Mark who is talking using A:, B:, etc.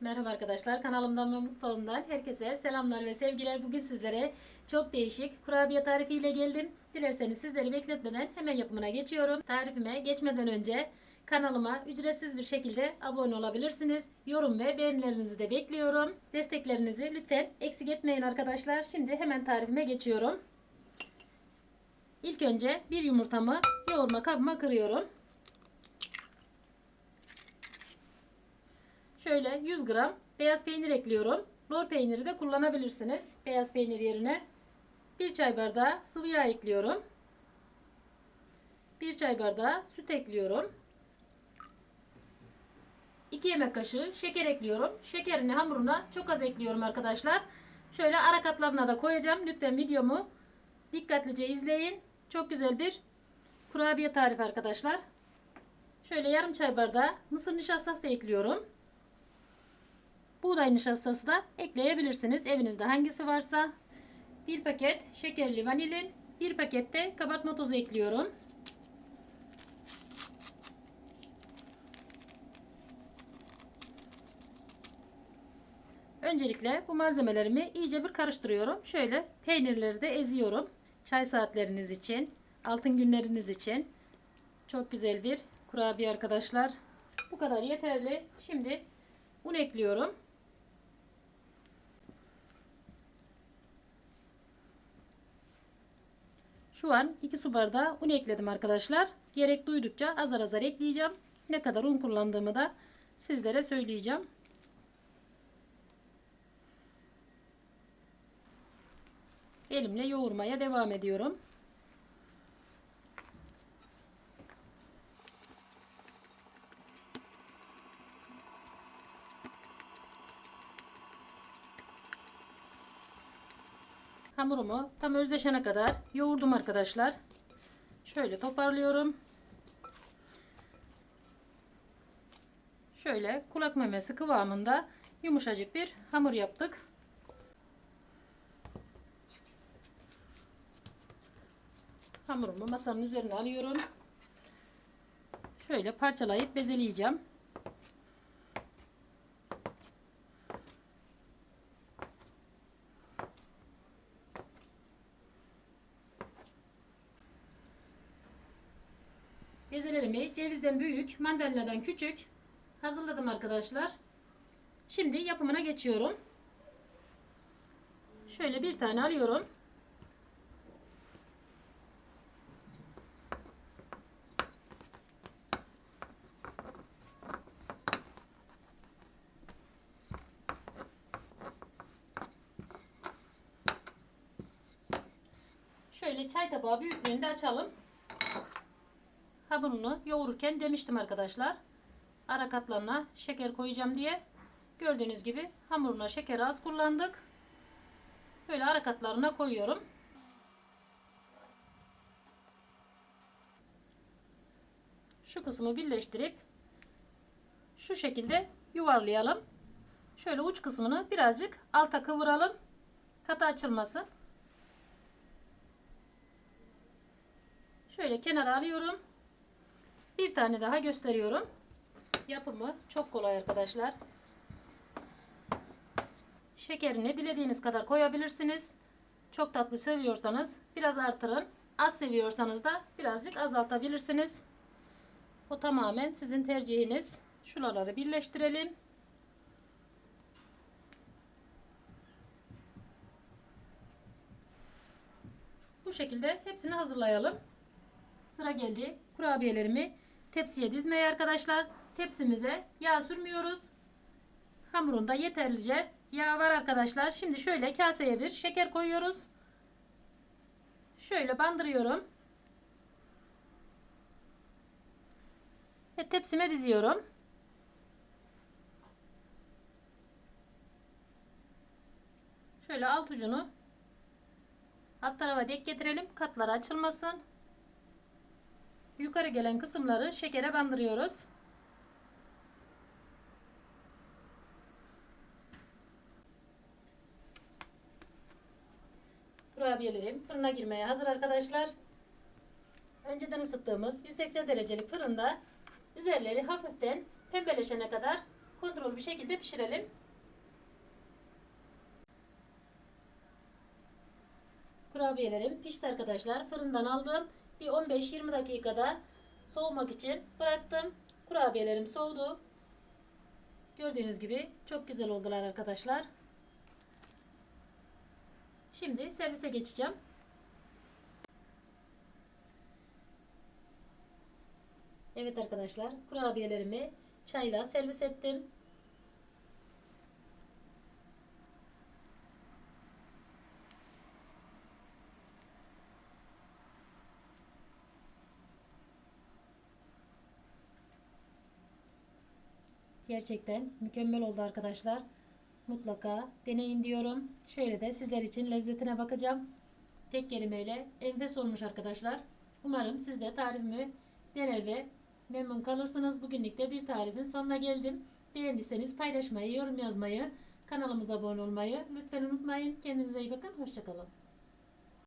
A: Merhaba arkadaşlar kanalımdan ve mutfağımdan herkese selamlar ve sevgiler. Bugün sizlere çok değişik kurabiye tarifiyle geldim. Dilerseniz sizleri bekletmeden hemen yapımına geçiyorum. Tarifime geçmeden önce kanalıma ücretsiz bir şekilde abone olabilirsiniz. Yorum ve beğenilerinizi de bekliyorum. Desteklerinizi lütfen eksik etmeyin arkadaşlar. Şimdi hemen tarifime geçiyorum. İlk önce bir yumurtamı yoğurma kabıma kırıyorum. Şöyle 100 gram beyaz peynir ekliyorum. Lor peyniri de kullanabilirsiniz. Beyaz peynir yerine 1 çay bardağı sıvı yağ ekliyorum. 1 çay bardağı süt ekliyorum. 2 yemek kaşığı şeker ekliyorum. Şekerini hamuruna çok az ekliyorum arkadaşlar. Şöyle ara katlarına da koyacağım. Lütfen videomu dikkatlice izleyin. Çok güzel bir kurabiye tarifi arkadaşlar. Şöyle yarım çay bardağı mısır nişastası da ekliyorum. Buğday nişastası da ekleyebilirsiniz. Evinizde hangisi varsa. Bir paket şekerli vanilin, bir paket de kabartma tozu ekliyorum. Öncelikle bu malzemelerimi iyice bir karıştırıyorum. Şöyle peynirleri de eziyorum. Çay saatleriniz için, altın günleriniz için çok güzel bir kurabiye arkadaşlar. Bu kadar yeterli. Şimdi un ekliyorum. Şu an 2 su bardağı un ekledim arkadaşlar. Gerek duydukça azar azar ekleyeceğim. Ne kadar un kullandığımı da sizlere söyleyeceğim. Elimle yoğurmaya devam ediyorum. Hamurumu tam özleşene kadar yoğurdum arkadaşlar. Şöyle toparlıyorum. Şöyle kulak memesi kıvamında yumuşacık bir hamur yaptık. Hamurumu masanın üzerine alıyorum. Şöyle parçalayıp bezeleyeceğim. Bezelerimi cevizden büyük, mandalinadan küçük hazırladım arkadaşlar. Şimdi yapımına geçiyorum. Şöyle bir tane alıyorum. Şöyle çay tabağı büyüklüğünde açalım. Hamurunu yoğururken demiştim arkadaşlar. Ara katlarına şeker koyacağım diye. Gördüğünüz gibi hamuruna şeker az kullandık. Böyle ara katlarına koyuyorum. Şu kısmı birleştirip şu şekilde yuvarlayalım. Şöyle uç kısmını birazcık alta kıvıralım. Katı açılmasın. Şöyle kenara alıyorum. Bir tane daha gösteriyorum. Yapımı çok kolay arkadaşlar. Şekerini dilediğiniz kadar koyabilirsiniz. Çok tatlı seviyorsanız biraz artırın. Az seviyorsanız da birazcık azaltabilirsiniz. O tamamen sizin tercihiniz. Şuraları birleştirelim. Bu şekilde hepsini hazırlayalım. Sıra geldi kurabiyelerimi tepsiye dizmeye arkadaşlar. Tepsimize yağ sürmüyoruz. Hamurunda yeterlice yağ var arkadaşlar. Şimdi şöyle kaseye bir şeker koyuyoruz. Şöyle bandırıyorum. Ve tepsime diziyorum. Şöyle alt ucunu alt tarafa dek getirelim. Katları açılmasın. Yukarı gelen kısımları şekere bandırıyoruz. Kurabiyelerim fırına girmeye hazır arkadaşlar. Önceden ısıttığımız 180 derecelik fırında üzerleri hafiften pembeleşene kadar kontrollü bir şekilde pişirelim. Kurabiyelerim pişti arkadaşlar. Fırından aldım. Bir 15-20 dakikada soğumak için bıraktım. Kurabiyelerim soğudu. Gördüğünüz gibi çok güzel oldular arkadaşlar. Şimdi servise geçeceğim. Evet arkadaşlar kurabiyelerimi çayla servis ettim. Gerçekten mükemmel oldu arkadaşlar. Mutlaka deneyin diyorum. Şöyle de sizler için lezzetine bakacağım. Tek kelimeyle enfes olmuş arkadaşlar. Umarım siz de tarifimi dener ve memnun kalırsınız. Bugünlük de bir tarifin sonuna geldim. Beğendiyseniz paylaşmayı, yorum yazmayı, kanalımıza abone olmayı lütfen unutmayın. Kendinize iyi bakın. Hoşçakalın.